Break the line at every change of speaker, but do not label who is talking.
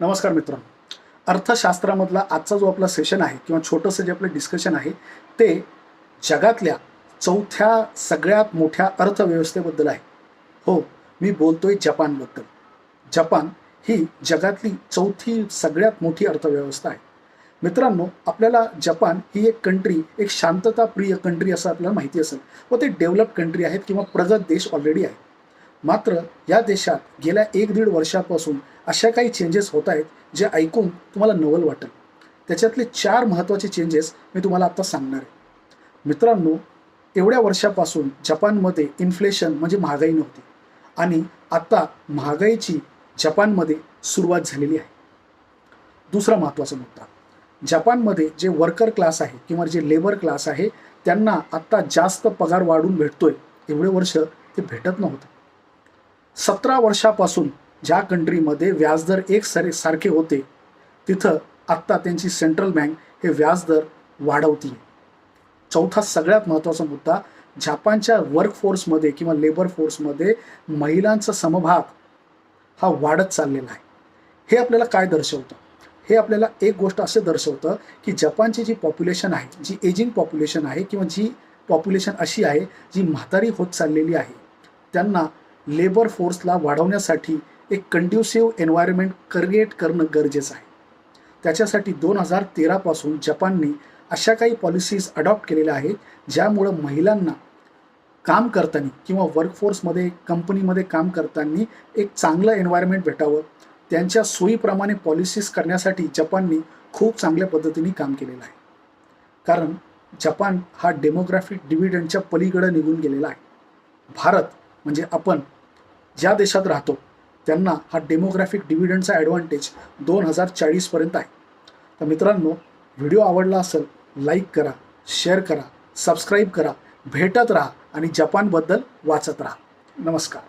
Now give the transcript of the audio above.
नमस्कार मित्रांनो अर्थशास्त्रामधला आजचा जो आपला सेशन आहे किंवा छोटंसं जे आपलं डिस्कशन आहे ते जगातल्या चौथ्या सगळ्यात मोठ्या अर्थव्यवस्थेबद्दल आहे. हो मी बोलतोय जपानबद्दल. जपान ही जगातली चौथी सगळ्यात मोठी अर्थव्यवस्था आहे. मित्रांनो आपल्याला जपान ही एक कंट्री एक शांतताप्रिय कंट्री असं आपल्याला माहिती असेल. व ते डेव्हलप कंट्री आहेत किंवा प्रगत देश ऑलरेडी आहे. मात्र या देशात गेल्या एक दीड वर्षापासून अशा काही चेंजेस होत आहेत जे ऐकून तुम्हाला नवल वाटेल. त्याच्यातले चार महत्त्वाचे चेंजेस मी तुम्हाला आत्ता सांगणार आहे. मित्रांनो एवढ्या वर्षापासून जपानमध्ये इन्फ्लेशन म्हणजे महागाई नव्हती आणि आत्ता महागाईची जपानमध्ये सुरुवात झालेली आहे. दुसरा महत्त्वाचा मुद्दा. जपानमध्ये जे वर्कर क्लास आहे किंवा जे लेबर क्लास आहे त्यांना आत्ता जास्त पगार वाढून भेटतोय. एवढे वर्ष ते भेटत नव्हतं. सतरा वर्षापासून ज्या कंट्रीमध्ये व्याजदर एक सारे सारखे होते तिथं आत्ता त्यांची सेंट्रल बँक हे व्याजदर वाढवती चौथा सगळ्यात महत्त्वाचा मुद्दा जपानच्या वर्कफोर्समध्ये किंवा लेबर फोर्समध्ये महिलांचा समभाग हा वाढत चाललेला आहे. हे आपल्याला काय दर्शवतं? हे आपल्याला एक गोष्ट असं दर्शवतं की जपानची जी पॉप्युलेशन आहे जी एजिंग पॉप्युलेशन आहे किंवा जी पॉप्युलेशन अशी आहे जी म्हातारी होत चाललेली आहे त्यांना लेबर फोर्सला वाढवण्यासाठी एक कंड्युसिव्ह एन्व्हायरमेंट क्रिएट करणं गरजेचं आहे. त्याच्यासाठी दोन हजार तेरापासून जपानने अशा काही पॉलिसीज अडॉप्ट केलेल्या आहेत ज्यामुळं महिलांना काम करताना किंवा वर्कफोर्समध्ये कंपनीमध्ये काम करताना एक चांगलं एन्व्हायरमेंट भेटावं. त्यांच्या सोयीप्रमाणे पॉलिसीज करण्यासाठी जपानने खूप चांगल्या पद्धतीने काम केलेलं आहे. कारण जपान हा डेमोग्राफिक डिव्हिडंडच्या पलीकडं निघून गेलेला आहे. भारत म्हणजे आपण ज्या देशात राहतो त्यांना हा डेमोग्राफिक डिव्हिडंडचा ॲडव्हान्टेज दोन हजार चाळीसपर्यंत आहे. तर मित्रांनो व्हिडिओ आवडला असेल लाईक करा शेअर करा सबस्क्राईब करा भेटत राहा आणि जपानबद्दल वाचत राहा. नमस्कार.